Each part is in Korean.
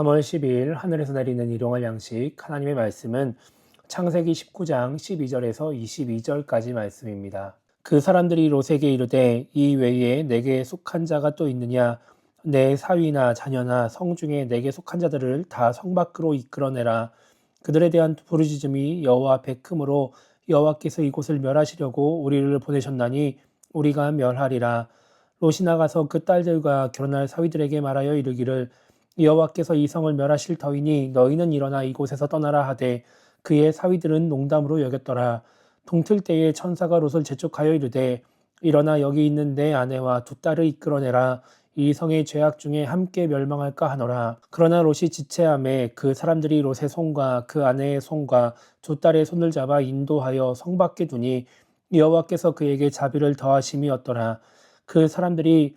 3월 10일 하늘에서 내리는 일용할 양식. 하나님의 말씀은 창세기 19장 12절에서 22절까지 말씀입니다. 그 사람들이 롯에게 이르되 이 외에 내게 속한 자가 또 있느냐? 내 사위나 자녀나 성 중에 내게 속한 자들을 다 성 밖으로 이끌어내라. 그들에 대한 부르짖음이 여호와 앞에 크므로 여호와께서 이곳을 멸하시려고 우리를 보내셨나니 우리가 멸하리라. 롯이 나가서 그 딸들과 결혼할 사위들에게 말하여 이르기를 여호와께서 이 성을 멸하실 터이니 너희는 일어나 이곳에서 떠나라 하되 그의 사위들은 농담으로 여겼더라. 동틀 때에 천사가 롯을 재촉하여 이르되 일어나 여기 있는 내 아내와 두 딸을 이끌어내라. 이 성의 죄악 중에 함께 멸망할까 하노라. 그러나 롯이 지체함에 그 사람들이 롯의 손과 그 아내의 손과 두 딸의 손을 잡아 인도하여 성 밖에 두니 여호와께서 그에게 자비를 더하심이었더라. 그 사람들이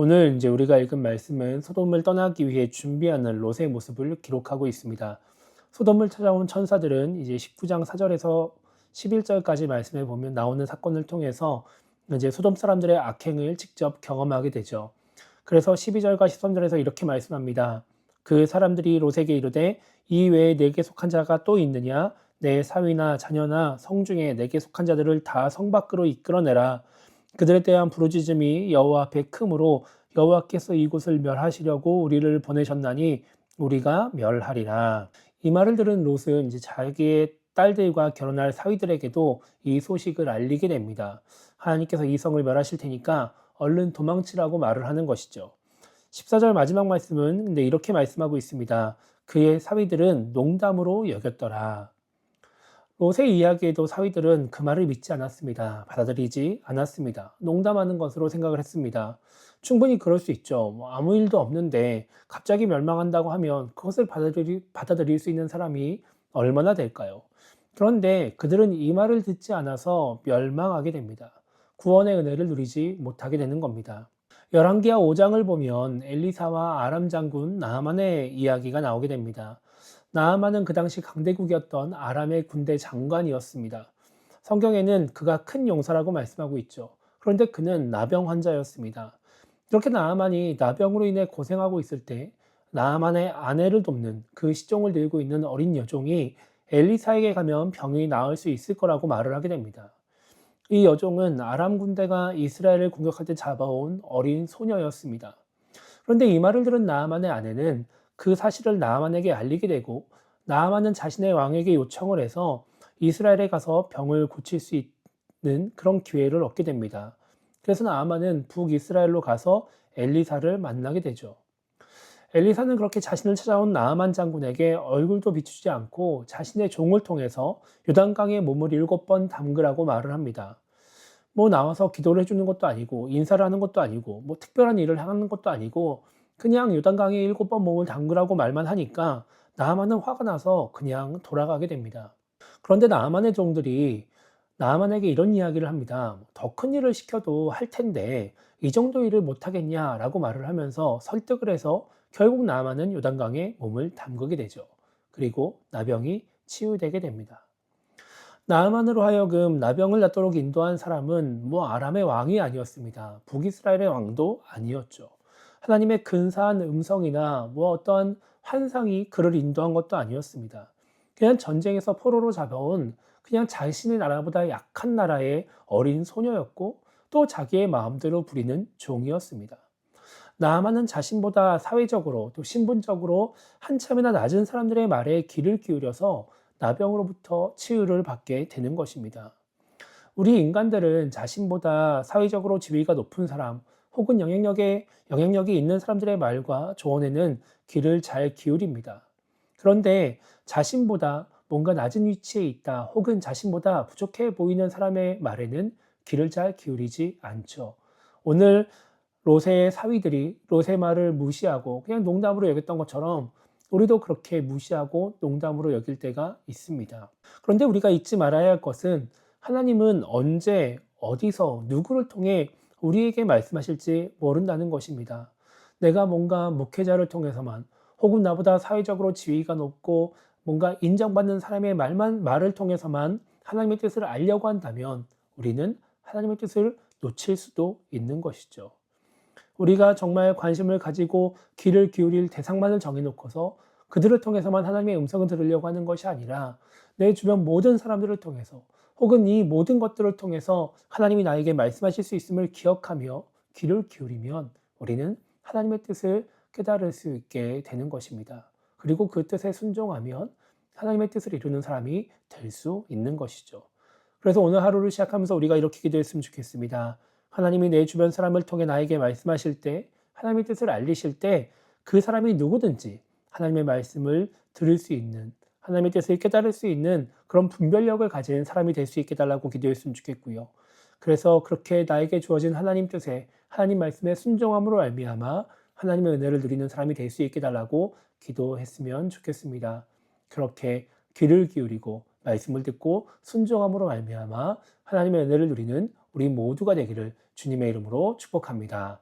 오늘 이제 우리가 읽은 말씀은 소돔을 떠나기 위해 준비하는 롯의 모습을 기록하고 있습니다. 소돔을 찾아온 천사들은 이제 19장 4절에서 11절까지 말씀해 보면 나오는 사건을 통해서 이제 소돔 사람들의 악행을 직접 경험하게 되죠. 그래서 12절과 13절에서 이렇게 말씀합니다. 그 사람들이 롯에게 이르되 이 외에 내게 속한 자가 또 있느냐 내 사위나 자녀나 성 중에 내게 속한 자들을 다 성 밖으로 이끌어내라 그들에 대한 부르짖음이 여호와 앞에 크므로 여호와께서 이곳을 멸하시려고 우리를 보내셨나니 우리가 멸하리라 이 말을 들은 롯은 이제 자기의 딸들과 결혼할 사위들에게도 이 소식을 알리게 됩니다. 하나님께서 이 성을 멸하실 테니까 얼른 도망치라고 말을 하는 것이죠. 14절 마지막 말씀은 이렇게 말씀하고 있습니다. 그의 사위들은 농담으로 여겼더라. 롯의 이야기에도 사위들은 그 말을 믿지 않았습니다. 받아들이지 않았습니다. 농담하는 것으로 생각을 했습니다. 충분히 그럴 수 있죠. 뭐 아무 일도 없는데 갑자기 멸망한다고 하면 그것을 받아들이, 받아들일 수 있는 사람이 얼마나 될까요? 그런데 그들은 이 말을 듣지 않아서 멸망하게 됩니다. 구원의 은혜를 누리지 못하게 되는 겁니다. 열왕기하 5장을 보면 엘리사와 아람 장군 나하만의 이야기가 나오게 됩니다. 나하만은 그 당시 강대국이었던 아람의 군대 장관이었습니다. 성경에는 그가 큰 용사라고 말씀하고 있죠. 그런데 그는 나병 환자였습니다. 이렇게 나하만이 나병으로 인해 고생하고 있을 때 나하만의 아내를 돕는 그 시종을 들고 있는 어린 여종이 엘리사에게 가면 병이 나을 수 있을 거라고 말을 하게 됩니다. 이 여종은 아람 군대가 이스라엘을 공격할 때 잡아온 어린 소녀였습니다. 그런데 이 말을 들은 나아만의 아내는 그 사실을 나아만에게 알리게 되고 나아만은 자신의 왕에게 요청을 해서 이스라엘에 가서 병을 고칠 수 있는 그런 기회를 얻게 됩니다. 그래서 나아만은 북이스라엘로 가서 엘리사를 만나게 되죠. 엘리사는 그렇게 자신을 찾아온 나아만 장군에게 얼굴도 비추지 않고 자신의 종을 통해서 요단강에 몸을 일곱 번 담그라고 말을 합니다. 뭐 나와서 기도를 해주는 것도 아니고 인사를 하는 것도 아니고 뭐 특별한 일을 하는 것도 아니고 그냥 요단강에 일곱 번 몸을 담그라고 말만 하니까 나아만은 화가 나서 그냥 돌아가게 됩니다. 그런데 나아만의 종들이 나아만에게 이런 이야기를 합니다. 더 큰 일을 시켜도 할 텐데 이 정도 일을 못 하겠냐라고 말을 하면서 설득을 해서 결국 나만은 요단강에 몸을 담그게 되죠. 그리고 나병이 치유되게 됩니다. 나만으로 하여금 나병을 낫도록 인도한 사람은 뭐 아람의 왕이 아니었습니다. 북이스라엘의 왕도 아니었죠. 하나님의 근사한 음성이나 뭐 어떠한 환상이 그를 인도한 것도 아니었습니다. 그냥 전쟁에서 포로로 잡아온 그냥 자신의 나라보다 약한 나라의 어린 소녀였고 또 자기의 마음대로 부리는 종이었습니다. 나아만은 자신보다 사회적으로 또 신분적으로 한참이나 낮은 사람들의 말에 귀를 기울여서 나병으로부터 치유를 받게 되는 것입니다. 우리 인간들은 자신보다 사회적으로 지위가 높은 사람 혹은 영향력에, 영향력이 있는 사람들의 말과 조언에는 귀를 잘 기울입니다. 그런데 자신보다 뭔가 낮은 위치에 있다 혹은 자신보다 부족해 보이는 사람의 말에는 귀를 잘 기울이지 않죠. 오늘 롯의 사위들이 롯의 말을 무시하고 그냥 농담으로 여겼던 것처럼 우리도 그렇게 무시하고 농담으로 여길 때가 있습니다. 그런데 우리가 잊지 말아야 할 것은 하나님은 언제, 어디서, 누구를 통해 우리에게 말씀하실지 모른다는 것입니다. 내가 뭔가 목회자를 통해서만 혹은 나보다 사회적으로 지위가 높고 뭔가 인정받는 사람의 말만 말을 통해서만 하나님의 뜻을 알려고 한다면 우리는 하나님의 뜻을 놓칠 수도 있는 것이죠. 우리가 정말 관심을 가지고 귀를 기울일 대상만을 정해놓고서 그들을 통해서만 하나님의 음성을 들으려고 하는 것이 아니라 내 주변 모든 사람들을 통해서 혹은 이 모든 것들을 통해서 하나님이 나에게 말씀하실 수 있음을 기억하며 귀를 기울이면 우리는 하나님의 뜻을 깨달을 수 있게 되는 것입니다. 그리고 그 뜻에 순종하면 하나님의 뜻을 이루는 사람이 될 수 있는 것이죠. 그래서 오늘 하루를 시작하면서 우리가 이렇게 기도했으면 좋겠습니다. 하나님이 내 주변 사람을 통해 나에게 말씀하실 때, 하나님의 뜻을 알리실 때, 그 사람이 누구든지 하나님의 말씀을 들을 수 있는, 하나님의 뜻을 깨달을 수 있는 그런 분별력을 가진 사람이 될 수 있게 달라고 기도했으면 좋겠고요. 그래서 그렇게 나에게 주어진 하나님 뜻에, 하나님 말씀에 순종함으로 알미암아 하나님의 은혜를 누리는 사람이 될 수 있게 달라고 기도했으면 좋겠습니다. 그렇게 귀를 기울이고 말씀을 듣고 순종함으로 말미암아 하나님의 은혜를 누리는 우리 모두가 되기를 주님의 이름으로 축복합니다.